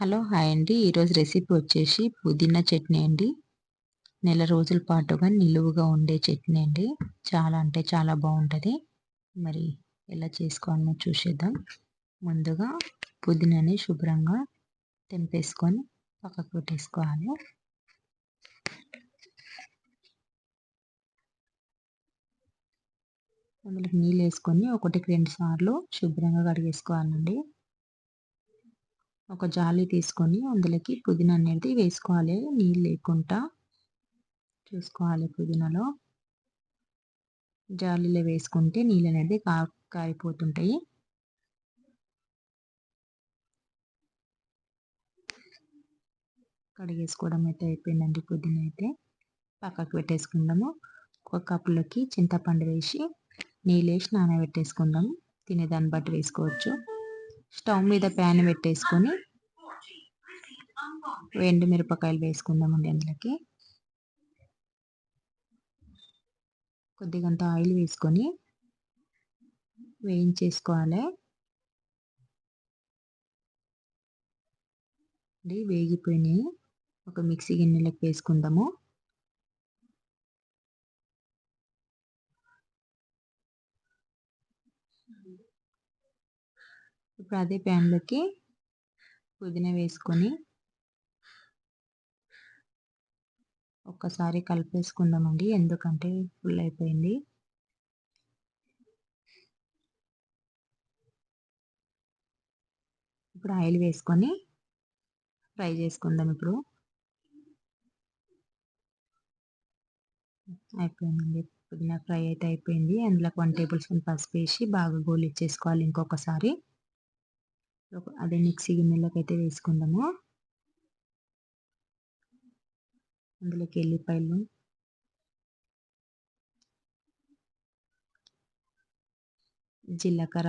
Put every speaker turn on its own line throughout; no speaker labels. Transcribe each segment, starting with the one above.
Hello hi అండి. ఈరోజు recipe వచ్చేసి పుదీనా చట్నీ అండి. నెల రోజుల పాటుగా నిలువుగా ఉండే చట్నీ అండి. చాలా అంటే చాలా బాగుంటుంది. మరి ఎలా చేసుకోవాలో చూసేద్దాం. ముందుగా పుదీనాని శుభ్రంగా తెంపేసుకొని పక్కకు పెట్టేసుకోవాలి. అందులో నీళ్ళు వేసుకొని ఒకటికి రెండు సార్లు శుభ్రంగా కడిగేసుకోవాలండి. ఒక జాలి తీసుకొని అందులోకి పుదీనా అనేది వేసుకోవాలి. నీళ్ళు లేకుండా చూసుకోవాలి పుదీనాలో. జాలీలో వేసుకుంటే నీళ్ళు అనేది కా కారిపోతుంటాయి. కడిగేసుకోవడం అయితే అయిపోయిందండి పుదీనా అయితే. పక్కకు పెట్టేసుకుందాము. ఒక కప్పులోకి చింతపండు వేసి నీళ్ళు వేసి నానబెట్టేసుకుందాము. తినేదాన్ని బట్టి వేసుకోవచ్చు. స్టవ్ మీద ప్యాన్ పెట్టేసుకొని ఎండు మిరపకాయలు వేసుకుందామండి అందులోకి. కొద్దిగంత ఆయిల్ వేసుకొని వేయించేసుకోవాలి. వేగిపోయినాయి. ఒక మిక్సీ గిన్నెలకు వేసుకుందాము. ఇప్పుడు అదే ప్యాన్లోకి పుదీనా వేసుకొని ఒక్కసారి కలిపేసుకుందామండి ఎందుకంటే ఫుల్ అయిపోయింది. ఇప్పుడు ఆయిల్ వేసుకొని ఫ్రై చేసుకుందాం ఇప్పుడు. అయిపోయిందండి పుదీనా ఫ్రై అయితే అయిపోయింది. అందులో వన్ టేబుల్ స్పూన్ పసుపు వేసి బాగా గోలు ఇచ్చేసుకోవాలి ఇంకొకసారి. అదే మిక్సీ గిన్నెలోకి అయితే వేసుకుందాము. అందులోకి ఎల్లిపాయలు. జీలకర్ర.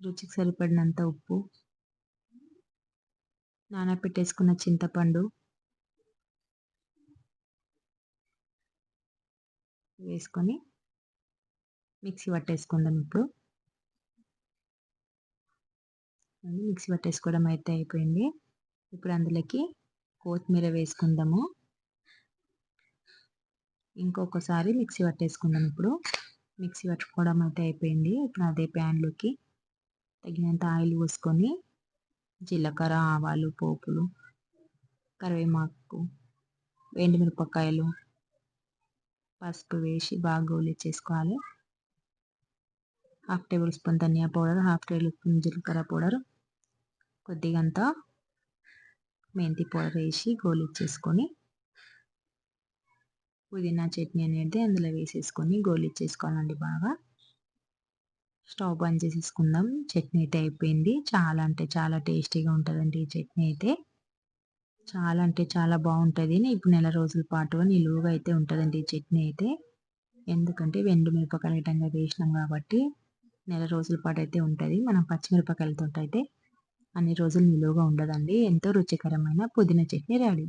రుచికి సరిపడినంత ఉప్పు. నానబెట్టేసుకున్న చింతపండు. వేసుకొని మిక్సీ పట్టేసుకుందాం ఇప్పుడు. మిక్సీ పట్టేసుకోవడం అయితే అయిపోయింది. ఇప్పుడు అందులోకి కొత్తిమీర వేసుకుందాము. ఇంకొకసారి మిక్సీ పట్టేసుకుందాం ఇప్పుడు. మిక్సీ పట్టుకోవడం అయితే అయిపోయింది. ఇప్పుడు అదే ప్యాన్లోకి తగినంత ఆయిల్ పోసుకొని జీలకర్ర ఆవాలు పోపులు కరివేమాకు ఎండుమిరపకాయలు పసుపు వేసి బాగా గోలిచ్చేసుకోవాలి. హాఫ్ టేబుల్ స్పూన్ ధనియా పౌడర్ హాఫ్ టేబుల్ స్పూన్ జీలకర్ర పౌడర్ కొద్దిగంత మెంతి పౌడర్ వేసి గోలిచ్చేసుకొని పుదీనా చట్నీ అనేది అందులో వేసేసుకొని గోలిచ్చేసుకోవాలండి బాగా. స్టవ్ బంద్ చేసేసుకుందాం. చట్నీ అయితే అయిపోయింది. చాలా అంటే చాలా టేస్టీగా ఉంటుందండి ఈ చట్నీ అయితే. చాలా అంటే చాలా బాగుంటుంది. ఇప్పుడు నెల రోజుల పాటు నిలువుగా అయితే ఉంటుందండి ఈ చట్నీ అయితే. ఎందుకంటే వెండు మిరపకాయలు ఐటంగా వేసినాం కాబట్టి నెల రోజుల పాటు అయితే ఉంటుంది. మనం పచ్చిమిరపకాయలతో అయితే అన్ని రోజులు నిలువగా ఉండదండి. ఎంతో రుచికరమైన పుదీనా చట్నీ రెడీ.